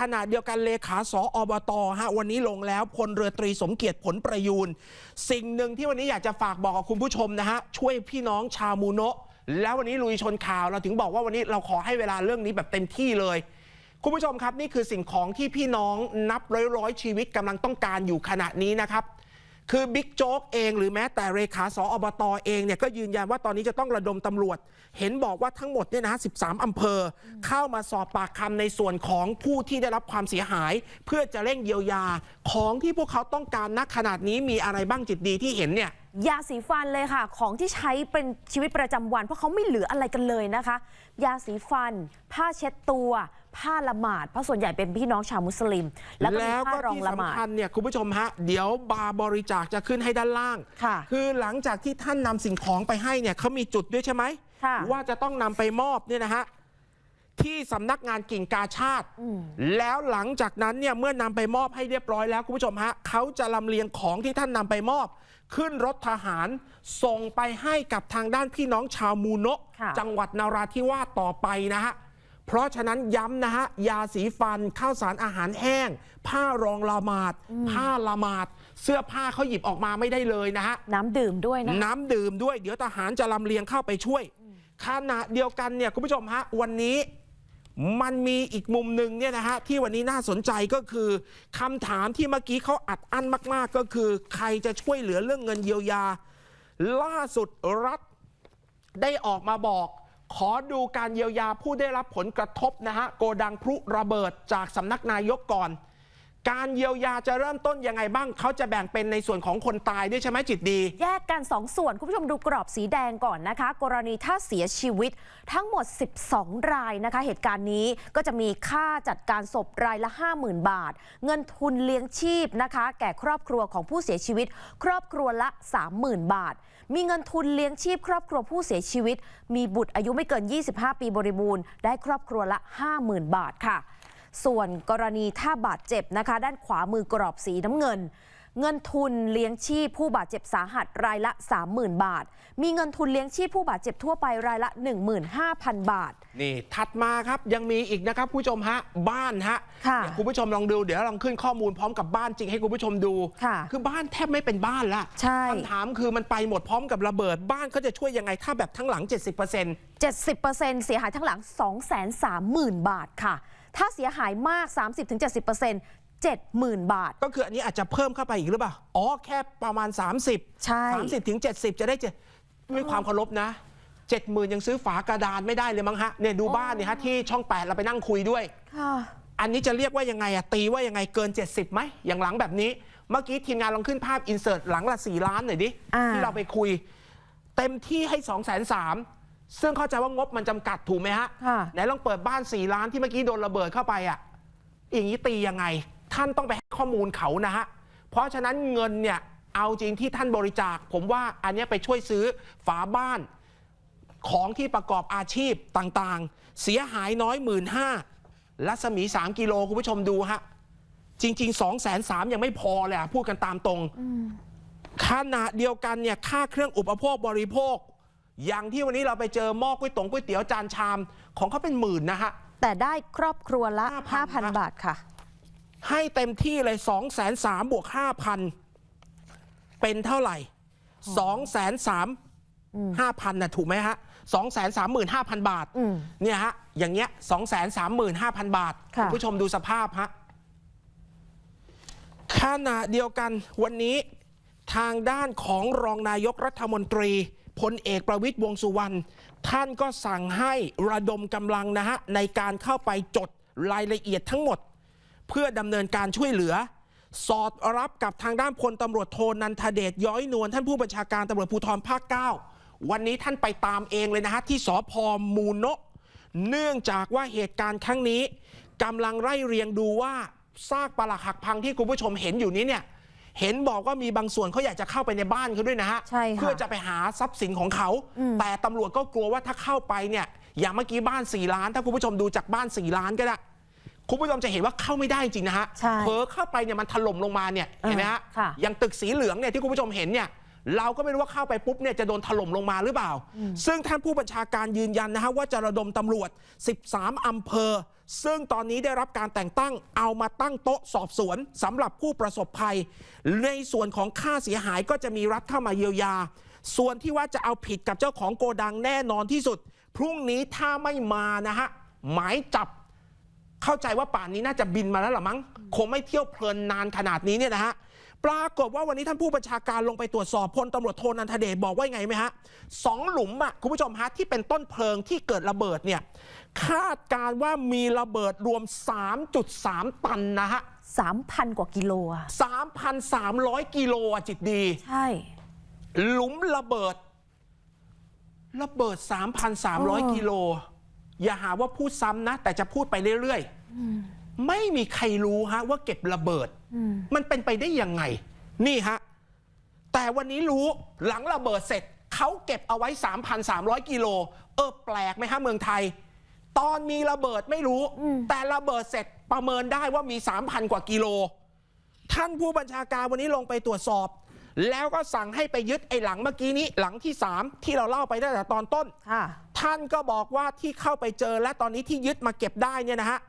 ขณะเดียวกันเลขาสออบตฮะวันนี้ลงแล้วพลเรือตรีสมเกียรติผลประยูนสิ่งหนึ่งที่วันนี้อยากจะฝากบอกกับคุณผู้ชมนะฮะช่วยพี่น้องชาวมูโนะแล้ววันนี้ลุยชนข่าวเราถึงบอกว่าวันนี้เราขอให้เวลาเรื่องนี้แบบเต็มที่เลย คุณผู้ชมครับนี่คือสิ่งของที่พี่น้องนับร้อยร้อยๆชีวิตกำลังต้องการอยู่ขณะนี้นะครับ คือบิ๊กโจ๊กเองหรือแม้แต่เลขาสออบตเองเนี่ยก็ยืนยันว่าตอนนี้จะต้องระดมตำรวจ เห็นบอกว่าทั้งหมดเนี่ยนะ13อำเภอ เข้ามาสอบปากคำในส่วนของผู้ที่ได้รับความเสียหาย เพื่อจะเร่งเยียวยาของที่พวกเขาต้องการณขนาดนี้มีอะไรบ้างจิตดีที่เห็นเนี่ยยาสีฟันเลยค่ะ ของที่ใช้เป็นชีวิตประจำวัน เพราะเขาไม่เหลืออะไรกันเลยนะคะ ยาสีฟัน ผ้าเช็ดตัว ผ้าละหมาด เพราะส่วนใหญ่เป็นพี่น้องชาวมุสลิม แล้วก็มีแล้วผ้าก็รองที่ละหมาสำดคัญเนี่ยคุณผู้ชมฮะ เดี๋ยวบาร์บริจาคจะขึ้นให้ด้านล่าง ค่ะคือหลังจากที่ท่านนำสิ่งของไปให้เนี่ยเขามีจุดด้วยใช่ไหม ค่ะ ว่าจะต้องนำไปมอบเนี่ยนะฮะ ที่สำนักงานกิ่งกาชาติอืมแล้วหลังจากนั้นเนี่ยเมื่อนำไปมอบให้เรียบร้อยแล้วคุณผู้ชมฮะเขาจะลำเลียงของที่ท่านนำไปมอบ ขึ้นรถทหารส่งไปให้กับทางด้านพี่น้องชาวมูโนะค่ะ จังหวัดนาราธิวาสต่อไปนะฮะ เพราะฉะนั้นย้ำนะฮะ ยาสีฟันข้าวสารอาหารแห้ง ผ้ารองละหมาด ผ้าละหมาด เสื้อผ้าเขาหยิบออกมาไม่ได้เลยนะฮะ น้ำดื่มด้วยนะ น้ำดื่มด้วย เดี๋ยวทหารจะลำเลียงเข้าไปช่วยขณะเดียวกันเนี่ยคุณผู้ชมฮะ วันนี้มันมีอีกมุมหนึ่งเนี่ยนะฮะที่วันนี้น่าสนใจก็คือคำถามที่เมื่อกี้เขาอัดอั้นมาก ๆ ก็คือ ใครจะช่วยเหลือเรื่องเงินเยียวยา ล่าสุดรัฐได้ออกมาบอก ขอดูการเยียวยาผู้ได้รับผลกระทบนะฮะ โกดังพลุระเบิดจากสำนักนายกก่อน การเยียวยาจะเริ่มต้นยังไงบ้าง เขาจะแบ่งเป็นในส่วนของคนตายด้วยใช่ไหมจิตดี แยกกัน 2 ส่วน คุณผู้ชมดูกรอบสีแดงก่อนนะคะ กรณีถ้าเสียชีวิตทั้งหมด 12 รายนะคะ เหตุการณ์นี้ก็จะมีค่าจัดการศพรายละ 50,000 บาท เงินทุนเลี้ยงชีพนะคะ แก่ครอบครัวของผู้เสียชีวิต ครอบครัวละ 30,000 บาท มีเงินทุนเลี้ยงชีพครอบครัวผู้เสียชีวิต มีบุตรอายุไม่เกิน 25 ปีบริบูรณ์ ได้ครอบครัวละ 50,000 บาทค่ะ ส่วนกรณีถ้าบาดเจ็บนะคะ ด้านขวามือกรอบสีน้ำเงิน เงินทุนเลี้ยงชีพผู้บาดเจ็บสาหัสรายละ 30,000 บาท มีเงินทุนเลี้ยงชีพผู้บาดเจ็บทั่วไปรายละ 15,000 บาท นี่ ถัดมาครับยังมีอีกนะครับผู้ชมฮะบ้านฮะค่ะเดี๋ยวคุณผู้ชมลองดูเดี๋ยวลองขึ้นข้อมูลพร้อมกับบ้านจริงให้คุณผู้ชมดูค่ะอบ้านแทบไม่เป็นบ้านละใช่ คำถามคือมันไปหมดพร้อมกับระเบิดบ้านเขาจะช่วยยังไงถ้าแบบทั้งหลัง 70% 70%เสียหายทั้งหลัง 230,000 บาทค่ะ ถ้าเสียหายมาก 30-70% 70,000 บาท ก็คืออันนี้อาจจะเพิ่มเข้าไปอีกหรือเปล่า อ๋อ แค่ประมาณ 30 ใช่ 30 ถึง 70 จะได้เจ็ดด้วยความเคารพนะ 70,000 ยังซื้อฝากระดานไม่ได้เลยมั้งฮะ เนี่ยดูบ้านเนี่ยฮะที่ช่องแปดเราไปนั่งคุยด้วย ค่ะ อันนี้จะเรียกว่ายังไงอะตีว่ายังไงเกิน 70ไหมอย่างหลังแบบนี้ เมื่อกี้ทีมงานลองขึ้นภาพอินเสิร์ตหลังละ4ล้านหน่อยดิอ่า ที่เราไปคุย เต็มที่ให้2 3 0 0 0ซึ่งเข้าใจว่างบมันจำกัดถูกไหมฮะ ค่ะ ไหนลองเปิดบ้าน 4 ล้านที่เมื่อกี้โดนระเบิดเข้าไปอะอย่างนี้ตียังไง ท่านต้องไปให้ข้อมูลเขานะฮะ เพราะฉะนั้นเงินเนี่ยเอาจริงที่ท่านบริจาค ผมว่าอันนี้ไปช่วยซื้อฝาบ้านของที่ประกอบอาชีพต่างๆ เสียหายน้อยหมื่นห้ารัศมี 3 กิโลคุณผู้ชมดูฮะ จริง ๆ2 3 0 0 0ยังไม่พอเลยอะพูดกันตามตรงขณะเดียวกันเนี่ยค่าเครื่องอุปโภคบริโภค อย่างที่วันนี้เราไปเจอหม้อก๋วยตงก๋วยเตี๋ยวจานชามของเขาเป็นหมื่นนะฮะ แต่ได้ครอบครัวละ 5,000 บาทค่ะ ให้เต็มที่เลย 2 3 0 0 0บวก5,000 เป็นเท่าไหร่ 2 3 0 0 0 5,000นะถูกไหมฮะ2 3 5 0 0 0 บาทอืมเนี่ยฮะอย่างเงี้ย2 3 5 0 0 0 บาทค่ะณผู้ชมดูสภาพฮะขณะเดียวกันวันนี้ทางด้านของรองนายกรัฐมนตรีพลเอกประวิตยวงษ์สุวรรณท่านก็สั่งให้ระดมกำลังนะฮะในการเข้าไปจดรายละเอียดทั้งหมด เพื่อดำเนินการช่วยเหลือ สอดรับกับทางด้านพลตำรวจโทนันทเดชย้อยนวลท่านผู้บัญชาการตำรวจภูธรภาค9วันนี้ท่านไปตามเองเลยนะฮะที่สพมูโนะเนื่องจากว่าเหตุการณ์ครั้งนี้กำลังไล่เรียงดูว่าซากปลักหักพังที่คุณผู้ชมเห็นอยู่นี้เนี่ยเห็นบอกว่ามีบางส่วนเขาอยากจะเข้าไปในบ้านเขาด้วยนะฮะใช่ค่ะเพื่อจะไปหาทรัพย์สินของเขา แต่ตำรวจก็กลัวว่าถ้าเข้าไปเนี่ยอย่างเมื่อกี้บ้าน 4 ล้าน ถ้าคุณผู้ชมดูจากบ้าน 4 ล้านก็ได้ คุณผู้ชมจะเห็นว่าเข้าไม่ได้จริงนะฮะใช่เผลอเข้าไปเนี่ยมันถล่มลงมาเนี่ยเห็นไหมฮะค่ะ อย่างตึกสีเหลืองเนี่ยที่คุณผู้ชมเห็นเนี่ยเราก็ไม่รู้ว่าเข้าไปปุ๊บเนี่ยจะโดนถล่มลงมาหรือเปล่า ซึ่งท่านผู้บัญชาการยืนยันนะฮะว่าจะระดมตำรวจ 13 อำเภอ ซึ่งตอนนี้ได้รับการแต่งตั้งเอามาตั้งโต๊ะสอบสวนสำหรับผู้ประสบภัย ในส่วนของค่าเสียหายก็จะมีรัฐเข้ามาเยียวยา ส่วนที่ว่าจะเอาผิดกับเจ้าของโกดังแน่นอนที่สุด พรุ่งนี้ถ้าไม่มานะฮะหมายจับ เข้าใจว่าป่านนี้น่าจะบินมาแล้วล่ะมั้ง คงไม่เที่ยวเพลินนานขนาดนี้เนี่ยนะฮะปรากฏว่าวันนี้ท่านผู้บัญชาการลงไปตรวจสอบพลตำรวจโทนันทเดชบอกว่าไงไหมฮะสองหลุมอะคุณผู้ชมฮะที่เป็นต้นเพลิงที่เกิดระเบิดเนี่ยคาดการณ์ว่ามีระเบิดรวม 3.3 ตันนะฮะ3,000 กว่ากิโลอะ3,300 กิโลอะจิตดี ใช่ หลุมระเบิด ระเบิด 3,300 กิโล อย่าหาว่าพูดซ้ำนะ แต่จะพูดไปเรื่อยๆ ไม่มีใครรู้ฮะว่าเก็บระเบิด มันเป็นไปได้ยังไง นี่ฮะ แต่วันนี้รู้หลังระเบิดเสร็จเขาเก็บเอาไว้ 3,300 กิโล เออแปลกไหมฮะเมืองไทย ตอนมีระเบิดไม่รู้ แต่ระเบิดเสร็จประเมินได้ว่ามี 3,000 กว่ากิโล ท่านผู้บัญชาการวันนี้ลงไปตรวจสอบ แล้วก็สั่งให้ไปยึดไอ้หลังเมื่อกี้นี้หลังที่ 3 ที่เราเล่าไปตั้งแต่ตอนต้นค่ะ ท่านก็บอกว่าที่เข้าไปเจอและตอนนี้ที่ยึดมาเก็บได้เนี่ยนะฮะ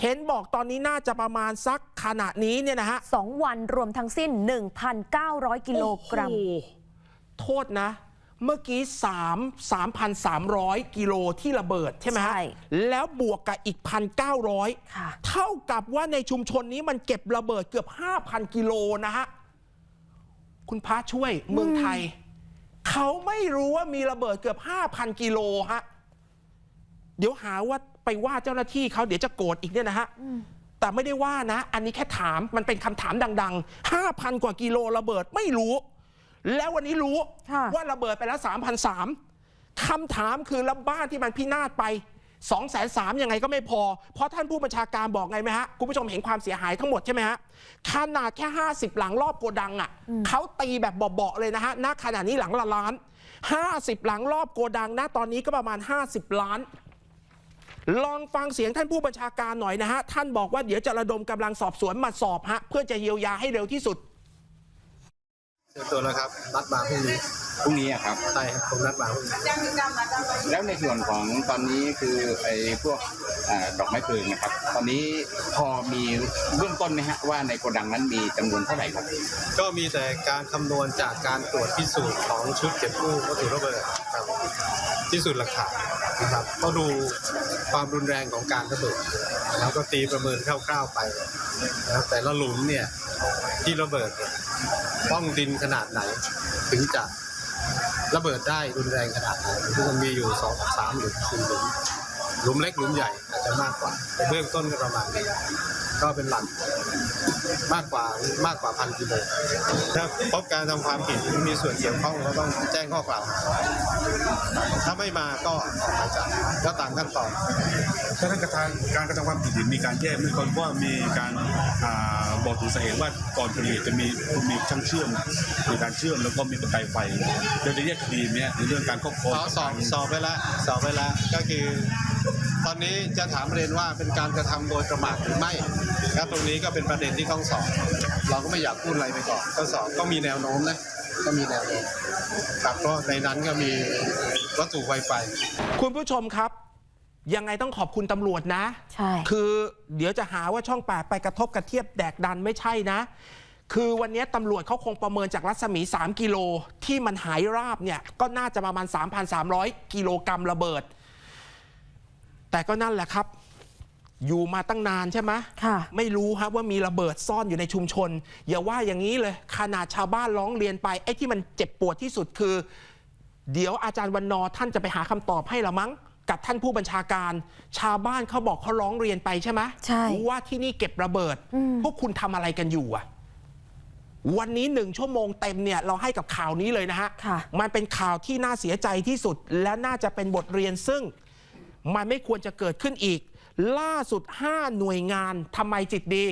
เห็นบอกตอนนี้น่าจะประมาณสักขณะนี้เนี่ยนะฮะ2วันรวมทั้งสิ้น 1,900 กิโลกรัม โอ้โหโทษนะ เมื่อกี้3 3,300 กิโลที่ระเบิดใช่ไหมฮะใช่แล้วบวกกับอีก1,900ค่ะเท่ากับว่าในชุมชนนี้มันเก็บระเบิดเกือบ 5,000 กิโลนะฮะ คุณพระช่วยเมืองไทย เขาไม่รู้ว่ามีระเบิดเกือบ 5,000 กิโลฮะ เดี๋ยวหาว่าไปว่าเจ้าหน้าที่เขาเดี๋ยวจะโกรธอีกเนี่ยนะฮะ แต่ไม่ได้ว่านะ อันนี้แค่ถามมันเป็นคำถามดัง ๆ 5,000 กว่ากิโลระเบิดไม่รู้ แล้ววันนี้รู้ค่ะว่าระเบิดไปแล้ว3,003คำถามคือแล้วบ้านที่มันพินาศไป 2 3 0 0 0ยังไงก็ไม่พอ เพราะท่านผู้บัญชาการบอกไงไหมฮะ คุณผู้ชมเห็นความเสียหายทั้งหมดใช่ไหมฮะ ขนาดแค่ 50 หลังรอบโกดังอะเขาตีแบบเบาๆเลยนะฮะณขณะนี้หลังละล้าน 50 หลังรอบโกดังนะตอนนี้ก็ประมาณ 50 ล้าน ลองฟังเสียงท่านผู้บัญชาการหน่อยนะฮะ ท่านบอกว่าเดี๋ยวจะระดมกำลังสอบสวนมาสอบฮะเพื่อจะเยียวยาให้เร็วที่สุด เจอตัวแล้วครับนัดมาพรุ่งนี้พรุ่งนี้อะครับ ใช่ครับผมนัดมาพรุ่งนี้แล้วในส่วนของตอนนี้คือไอ้พวกอ่าดอกไม้เพลิงนะครับ ตอนนี้พอมีเบื้องต้นไหมฮะว่าในโกดังนั้นมีจำนวนเท่าไหร่ครับ ก็มีแต่การคำนวณจากการตรวจพิสูจน์ของชุดเก็บกู้วัตถุระเบิดครับพิสูจน์หลักฐานนะครับก็ดูความรุนแรงของการระเบิดแล้วก็ตีประเมินคร่าวๆไปนะแต่ละหลุมเนี่ยที่ระเบิดเนี่ย ป้องดินขนาดไหน ถึงจะระเบิดได้รุนแรงขนาดไหนซึ่งมันมีอยู่สองสามหรือสี่หลุมหลุมเล็กหลุมใหญ่อาจจะมากกว่าแต่เบื้องต้นก็ประมาณนี้ก็เป็นหลัก มากกว่ามากกว่าพันกิโลถ้าพบการทำความผิดหรือมีส่วนเกี่ยวข้องก็ต้องแจ้งข้อกล่าวหาถ้าไม่มาก็ออกหมายจับก็ตามขั้นตอนถ้าท่านกระทำการกระทำความผิดมีการแยกไม่ก่อนว่ามีการอ่าบอกถึงสาเหตุว่าก่อนเกิดเหตุจะมีมีช่างเชื่อมมีการเชื่อมแล้วก็มีประกายไฟเดี๋ยวจะแยกคดีไหมฮะในเรื่องการครอบครองสอบสอบสอบไปแล้วสอบไปแล้วก็คือต อนนี้จะถามประเด็นว่าเป็นการกระทำโดยประมาทหรือไม่ครับตรงนี้ก็เป็นประเด็นที่ต้องสอบ เราก็ไม่อยากพูดอะไรไปก่อนก็สอบก็มีแนวโน้มนะก็มีแนวโน้มครับก็ในนั้นก็มีวัตถุไวไฟคุณผู้ชมครับ ยังไงต้องขอบคุณตำรวจนะ ใช่ คือเดี๋ยวจะหาว่าช่องแปดไปกระทบกระเทียบแดกดันไม่ใช่นะ คือวันนี้ตำรวจเขาคงประเมินจากรัศมี 3 กิโลที่มันหายราบเนี่ยก็น่าจะประมาณ 3,300 กิโลกรัมระเบิด แต่ก็นั่นแหละครับ อยู่มาตั้งนานใช่ไหมค่ะไม่รู้ครับว่ามีระเบิดซ่อนอยู่ในชุมชน อย่าว่าอย่างนี้เลยขนาดชาวบ้านร้องเรียนไปไอ้ที่มันเจ็บปวดที่สุดคือ เดี๋ยวอาจารย์วันนอร์ท่านจะไปหาคำตอบให้ละมั้งกับท่านผู้บัญชาการ ชาวบ้านเขาบอกเขาร้องเรียนไปใช่ไหมใช่ว่าที่นี่เก็บระเบิด พวกคุณทำอะไรกันอยู่อะวันนี้หนึ่งชั่วโมงเต็มเนี่ยเราให้กับข่าวนี้เลยนะฮะค่ะมันเป็นข่าวที่น่าเสียใจที่สุด และน่าจะเป็นบทเรียนซึ่ง มันไม่ควรจะเกิดขึ้นอีก ล่าสุด 5 หน่วยงานทำไมจิตดี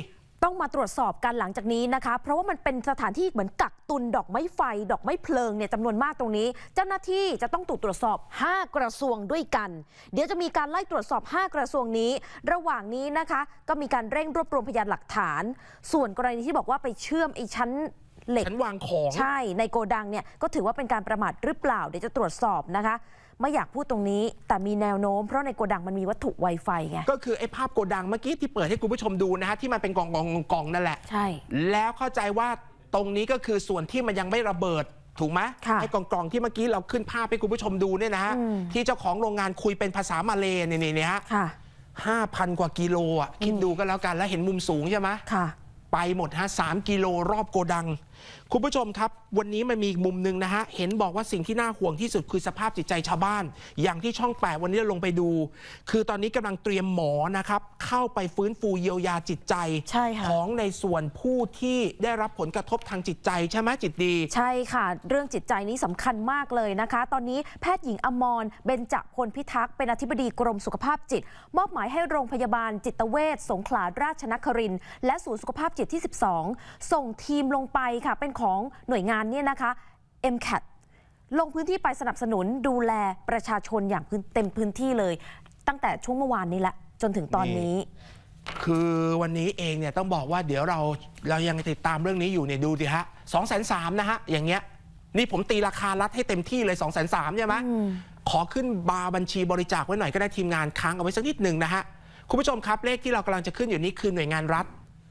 ต้องมาตรวจสอบกันหลังจากนี้นะคะ เพราะว่ามันเป็นสถานที่เหมือนกักตุนดอกไม้ไฟ ดอกไม้เพลิงเนี่ยจำนวนมากตรงนี้ เจ้าหน้าที่จะต้องถูกตรวจสอบ 5 กระทรวงด้วยกัน เดี๋ยวจะมีการไล่ตรวจสอบ 5 กระทรวงนี้ ระหว่างนี้นะคะ ก็มีการเร่งรวบรวมพยานหลักฐาน ส่วนกรณีที่บอกว่าไปเชื่อมไอ้ชั้นเหล็กชั้นวางของ ใช่ในโกดังเนี่ยก็ถือว่าเป็นการประมาทหรือเปล่าเดี๋ยวจะตรวจสอบนะคะ ไม่อยากพูดตรงนี้ แต่มีแนวโน้มเพราะในโกดังมันมีวัตถุไวไฟไง ก็คือไอ้ภาพโกดังเมื่อกี้ที่เปิดให้คุณผู้ชมดูนะฮะที่มันเป็นกองกองกองๆนั่นแหละ ใช่ แล้วเข้าใจว่าตรงนี้ก็คือส่วนที่มันยังไม่ระเบิดถูกไหมค่ะไอ้กองกองๆที่เมื่อกี้เราขึ้นภาพให้คุณผู้ชมดูเนี่ยนะฮะอืมที่เจ้าของโรงงานคุยเป็นภาษามาเลยเนี่ยเนี่ยฮะค่ะห้าพันกว่ากิโลอะคิดดูก็แล้วกันแล้วเห็นมุมสูงใช่ไหมค่ะไปหมดฮะสามกิโลรอบโกดัง คุณผู้ชมครับ วันนี้มันมีอีกมุมหนึ่งนะฮะ เห็นบอกว่าสิ่งที่น่าห่วงที่สุดคือสภาพจิตใจชาวบ้าน อย่างที่ช่องแปดวันนี้เราลงไปดู คือตอนนี้กำลังเตรียมหมอนะครับ เข้าไปฟื้นฟูเยียวยาจิตใจ ใช่ค่ะ ของในส่วนผู้ที่ได้รับผลกระทบทางจิตใจใช่ไหมจิตดี ใช่ค่ะ เรื่องจิตใจนี้สำคัญมากเลยนะคะ ตอนนี้แพทย์หญิงอมรเบญจพลพิทักษ์เป็นอธิบดีกรมสุขภาพจิต มอบหมายให้โรงพยาบาลจิตเวชสงขลาราชนครินทร์และศูนย์สุขภาพจิตที่ 12 ส่งทีมลงไปค่ะเป็นของหน่วยงานเนี่ยนะคะ MCAT ลงพื้นที่ไปสนับสนุนดูแลประชาชนอย่างพื้นเต็มพื้นที่เลย ตั้งแต่ช่วงเมื่อวานนี้แหละจนถึงตอนนี้ คือวันนี้เองเนี่ยต้องบอกว่าเดี๋ยวเราเรายังติดตามเรื่องนี้อยู่เนี่ยดูดิฮะสองแสนสามนะฮะ อย่างเงี้ย นี่ผมตีราคารัดให้เต็มที่เลย2องแสนสามใช่ไหมขอขึ้นบาร์บัญชีบริจาคไว้หน่อยก็ได้ทีมงานค้างเอาไว้สักนิดหนึ่งนะฮะ คุณผู้ชมครับเลขที่เรากำลังจะขึ้นอยู่นี้คือหน่วยงานรัฐ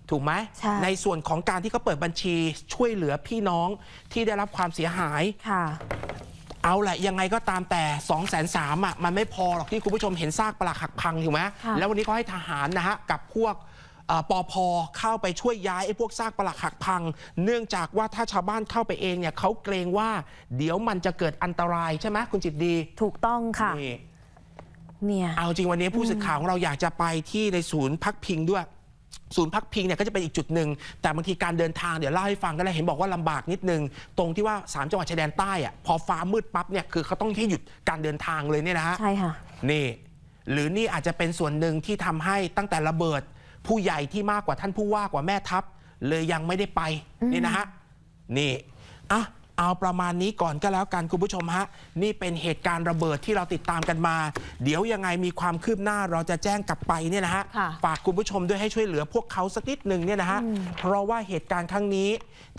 ถูกไหมใช่ส่วนของการที่เขาเปิดบัญชีช่วยเหลือพี่น้องที่ได้รับความเสียหาย ค่ะ เอาแหละยังไงก็ตามแต่2องแสนสามอะมันไม่พอหรอกที่คุณผู้ชมเห็นซากปลักหักพังถูกไหมค่ะ แล้ววันนี้ก็ให้ทหารนะฮะกับพวกเอ่อปอพเข้าไปช่วยย้ายไอ้พวกซากปลักหักพัง เนื่องจากว่าถ้าชาวบ้านเข้าไปเองเนี่ยเขาเกรงว่า เดี๋ยวมันจะเกิดอันตรายใช่ไหมคุณจิตดีถูกต้องค่ะ นี่ เนี่ย เอาจริงวันนี้ผู้สื่อข่าวของเราอยากจะไปที่ในศูนย์พักพิงด้วย ศูนย์พักพิงเนี่ยก็จะเป็นอีกจุดหนึ่งแต่บางทีการเดินทางเดี๋ยวเล่าให้ฟังก็ได้เห็นบอกว่าลำบากนิดนึง ตรงที่ว่าสามจังหวัดชายแดนใต้อะพอฟ้ามืดปั๊บเนี่ยคือเขาต้องให้หยุดการเดินทางเลยเนี่ยนะฮะใช่ค่ะนี่ หรือนี่อาจจะเป็นส่วนหนึ่งที่ทำให้ตั้งแต่ระเบิด ผู้ใหญ่ที่มากกว่าท่านผู้ว่ากว่าแม่ทัพเลยยังไม่ได้ไปนี่นะฮะนี่อะ เอาประมาณนี้ก่อนก็แล้วกันคุณผู้ชมฮะ นี่เป็นเหตุการณ์ระเบิดที่เราติดตามกันมา เดี๋ยวยังไงมีความคืบหน้าเราจะแจ้งกลับไปเนี่ยนะฮะ ค่ะฝากคุณผู้ชมด้วยให้ช่วยเหลือพวกเขาสักนิดหนึ่งเนี่ยนะฮะ เพราะว่าเหตุการณ์ครั้งนี้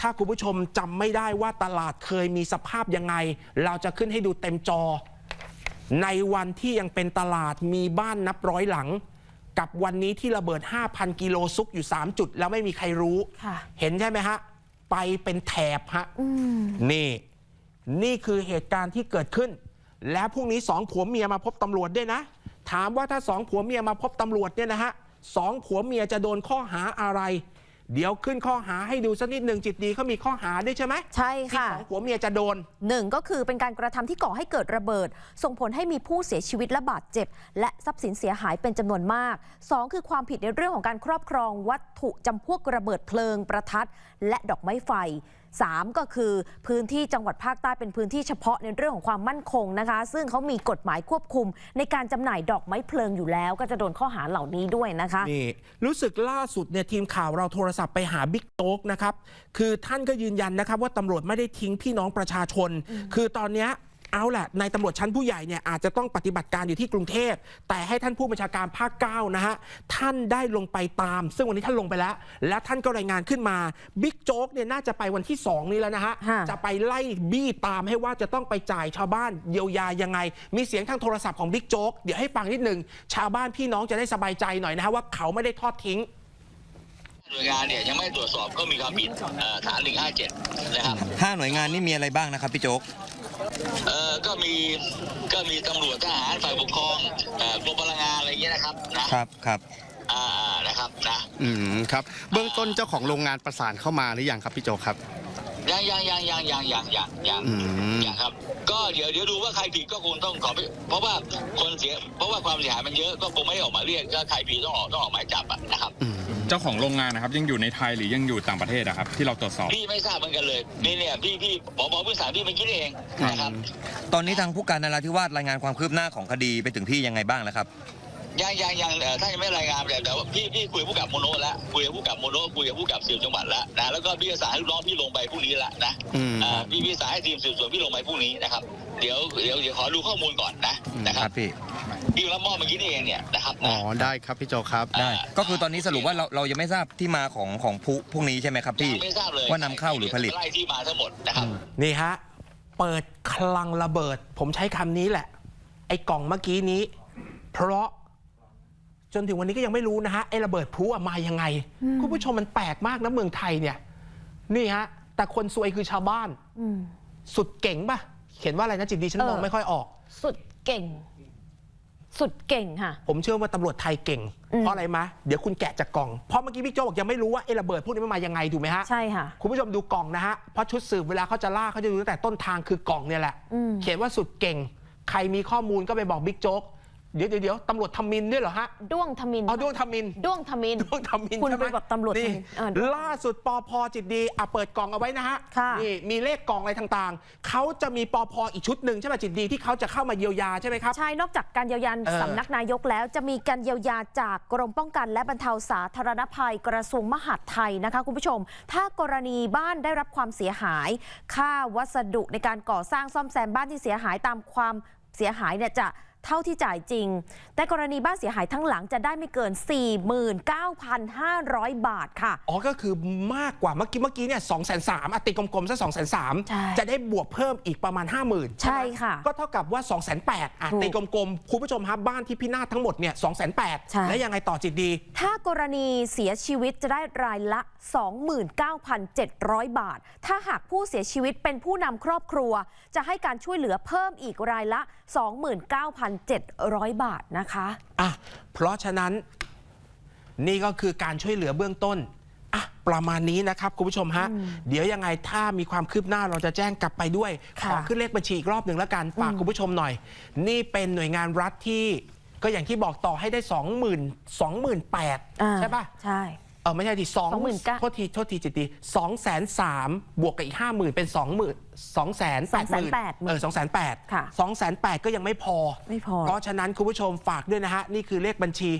ถ้าคุณผู้ชมจำไม่ได้ว่าตลาดเคยมีสภาพยังไง เราจะขึ้นให้ดูเต็มจอ ในวันที่ยังเป็นตลาดมีบ้านนับร้อยหลัง กับวันนี้ที่ระเบิด 5,000 กิโลซุกอยู่ 3 จุด แล้วไม่มีใครรู้ ค่ะ เห็นใช่ไหมฮะ ไปเป็นแถบฮะนี่ นี่คือเหตุการณ์ที่เกิดขึ้น แล้วพรุ่งนี้สองผัวเมียมาพบตำรวจด้วยนะ ถามว่าถ้าสองผัวเมียมาพบตำรวจเนี่ยนะฮะสองผัวเมียจะโดนข้อหาอะไร เดี๋ยวขึ้นข้อหาให้ดูสักนิดหนึ่งจิตดีเขามีข้อหาด้วยใช่ไหมใช่ที่ค่ะสองผัวเมียจะโดน หนึ่งก็คือเป็นการกระทำที่ก่อให้เกิดระเบิด ส่งผลให้มีผู้เสียชีวิตและบาดเจ็บ และทรัพย์สินเสียหายเป็นจำนวนมาก2คือความผิดในเรื่องของการครอบครองวัตถุจำพวกระเบิดเพลิงประทัด และดอกไม้ไฟ 3 ก็คือพื้นที่จังหวัดภาคใต้เป็นพื้นที่เฉพาะในเรื่องของความมั่นคงนะคะ ซึ่งเขามีกฎหมายควบคุม ในการจำหน่ายดอกไม้เพลิงอยู่แล้ว ก็จะโดนข้อหาเหล่านี้ด้วยนะคะนี่รู้สึกล่าสุดเนี่ยทีมข่าวเราโทรศัพท์ไปหาบิ๊กโต๊กนะครับคือท่านก็ยืนยันนะครับว่าตำรวจไม่ได้ทิ้งพี่น้องประชาชน คือตอนเนี้ย เอาแหละในตำรวจชั้นผู้ใหญ่เนี่ยอาจจะต้องปฏิบัติการอยู่ที่กรุงเทพ แต่ให้ท่านผู้บัญชาการภาค 9 นะฮะ ท่านได้ลงไปตาม ซึ่งวันนี้ท่านลงไปแล้ว และท่านก็รายงานขึ้นมาบิ๊กโจ๊กเนี่ยน่าจะไปวันที่ 2 นี้แล้วนะฮะค่ะจะไปไล่บี้ตามให้ว่าจะต้องไปจ่ายชาวบ้านเยียวยายังไง มีเสียงทางโทรศัพท์ของบิ๊กโจ๊กเดี๋ยวให้ฟังนิดหนึ่งชาวบ้านพี่น้องจะได้สบายใจหน่อยนะฮะว่าเขาไม่ได้ทอดทิ้ง หน่วยงานเนี่ยยังไม่ตรวจสอบก็มีความผิดเอ่อฐาน157 นะครับห้าหน่วยงานนี่มีอะไรบ้างนะครับพี่โจ๊กเอ่อก็มีก็มีตำรวจทหารฝ่ายปกครองเอ่อกรมพลังงานอะไรเงี้ยนะครับนะครับครับอ่าอ่านะครับนะอืมครับ เบื้องต้นเจ้าของโรงงานประสานเข้ามาหรือยังครับพี่โจกครับ ยังยังยังยังยังยังยังยังอืม ยังครับ ก็เดี๋ยวเดี๋ยวดูว่าใครผิดก็คงต้องขอไปเพราะว่าคนเสีย เพราะว่าความเสียหายมันเยอะก็คงไม่ได้ออกหมายเรียกก็ใครผิดต้องออกต้องออกหมายจับอะนะครับ อืมเจ้าของโรงงานนะครับ ยังอยู่ในไทยหรือยังอยู่ต่างประเทศนะครับ ที่เราตรวจสอบ พี่ไม่ทราบเหมือนกันเลยนี่เนี่ยพี่พี่ผบพื้นฐานพี่ไม่คิดเองนะครับ ตอนนี้ทางผู้การนราธิวาสรายงานความคืบหน้าของคดีไปถึงพี่ยังไงบ้างแล้วครับ ยังยังยังเอ่อท่านยังไม่รายงานแต่แต่ว่าพี่พี่คุยกับผู้กับโมโนแล้วคุยกับผู้กับโมโนคุยกับผู้กับสืบจังหวัดแล้วนะแล้วก็พี่จะสั่งให้ลูกน้องพี่ลงไปพรุ่งนี้ละนะอืม อ่าพี่พี่สั่งให้ทีมสืบสวนพี่ลงไปพรุ่งนี้นะครับเดี๋ยวเดี๋ยวเดี๋ยวขอดูข้อมูลก่อนนะนะคครัรับบพี่พี่รับมอบเมื่อกี้นี่เองเนี่ยนะครับอ๋อนะ ได้ครับพี่โจครับ ได้ก็คือตอนนี้สรุปว่าเราเรายังไม่ทราบที่มาของของพลุพวกนี้ใช่ไหมครับพี่ ยังไม่ทราบเลยว่านำเข้าหรือผลิต ไล่ที่มาทั้งหมดนะครับ นี่ฮะ เปิดคลังระเบิด ผมใช้คำนี้แหละ ไอ้กล่องเมื่อกี้นี้ เพราะ จนถึงวันนี้ก็ยังไม่รู้นะฮะไอ้ระเบิดพลุอะมายังไง คุณผู้ชมมันแปลกมากนะเมืองไทยเนี่ย นี่ฮะ แต่คนซวยคือชาวบ้าน อืม สุดเก่งป่ะเขียนว่าอะไรนะจิตดีฉันเออ มองไม่ค่อยออก สุดเก่ง สุดเก่งค่ะ ผมเชื่อว่าตำรวจไทยเก่ง อืม เพราะอะไรมะ เดี๋ยวคุณแกะจากกล่อง เพราะเมื่อกี้พี่โจบอกยังไม่รู้ว่าไอ้ระเบิดพวกนี้มันมายังไงถูกไหมฮะ ใช่ค่ะ คุณผู้ชมดูกล่องนะฮะ เพราะชุดสืบเวลาเขาจะล่าเขาจะดูตั้งแต่ต้นทางคือกล่องเนี่ยแหละ อืม เขียนว่าสุดเก่ง ใครมีข้อมูลก็ไปบอกบิ๊กโจ๊ก เดี๋ยวเดี๋ยวเดี๋ยวตำรวจทำมินด้วยเหรอฮะด้วงทมินอ๋อด้วงทำมินด้วงทมินด้วงทำมินคุณใช่ไหมไปบอกตำรวจนี่ทำมินอ่าด้วงล่าสุดปอพจิตดีอะเปิดกล่องเอาไว้นะฮะค่ะนี่มีเลขกล่องอะไรต่างๆเขาจะมีปอพอีกชุดหนึ่งใช่ไหมจิตดีที่เขาจะเข้ามาเยียวยาใช่ไหมครับใช่นอกจากการเยียวยาเออสำนักนายกแล้ว จะมีการเยียวยาจากกรมป้องกัน และบรรเทาสาธารณภัยกระทรวงมหาดไทยนะคะคุณผู้ชม ถ้ากรณีบ้านได้รับความเสียหาย ค่าวัสดุในการก่อสร้างซ่อมแซมบ้านที่เสียหายตามความเสียหายเนี่ยจะ เท่าที่จ่ายจริง แต่กรณีบ้านเสียหายทั้งหลังจะได้ไม่เกิน 49,500 บาทค่ะ อ๋อ ก็คือมากกว่าเมื่อกี้เมื่อกี้เนี่ยสองแสนสามตีกลมๆซะสองแสนสามใช่จะได้บวกเพิ่มอีกประมาณ 5 0,000ใช่ค่ะ ก็เท่ากับว่า 2 8 0 0 0อะถูกตีกลมๆคุณผู้ชมครับบ้านที่พินาศทั้งหมดเนี่ย2 8 0 0ใช่แล้วยังไงต่อจิตดี ถ้ากรณีเสียชีวิตจะได้รายละ 29,700 บาท ถ้าหากผู้เสียชีวิตเป็นผู้นำครอบครัว จะให้การช่วยเหลือเพิ่มอีกรายละ29,700 บาทนะคะอะเพราะฉะนั้นนี่ก็คือการช่วยเหลือเบื้องต้นอะประมาณนี้นะครับคุณผู้ชมฮะ เดี๋ยวยังไงถ้ามีความคืบหน้าเราจะแจ้งกลับไปด้วยขค่ะอขึ้นเลขบัญชีอีกรอบหนึ่งแล้วกันฝากคุณผู้ชมหน่อย นี่เป็นหน่วยงานรัฐที่ก็อย่างที่บอกต่อให้ได้ 20,000 28,000อ่าใช่ปะใช่เอ อไม่ใช่ดิสอง29,000 โทษทีโทษทีจิตดีสองแสนสามบวกกับอีกห้าหมื่นเป็นสองหมื่นสองแสนแปดหมื่น280,000เออสองแสนแปดค่ะสองแสนแปดก็ยังไม่พอ ไม่พอ เพราะฉะนั้นคุณผู้ชมฝากด้วยนะฮะ นี่คือเลขบัญชี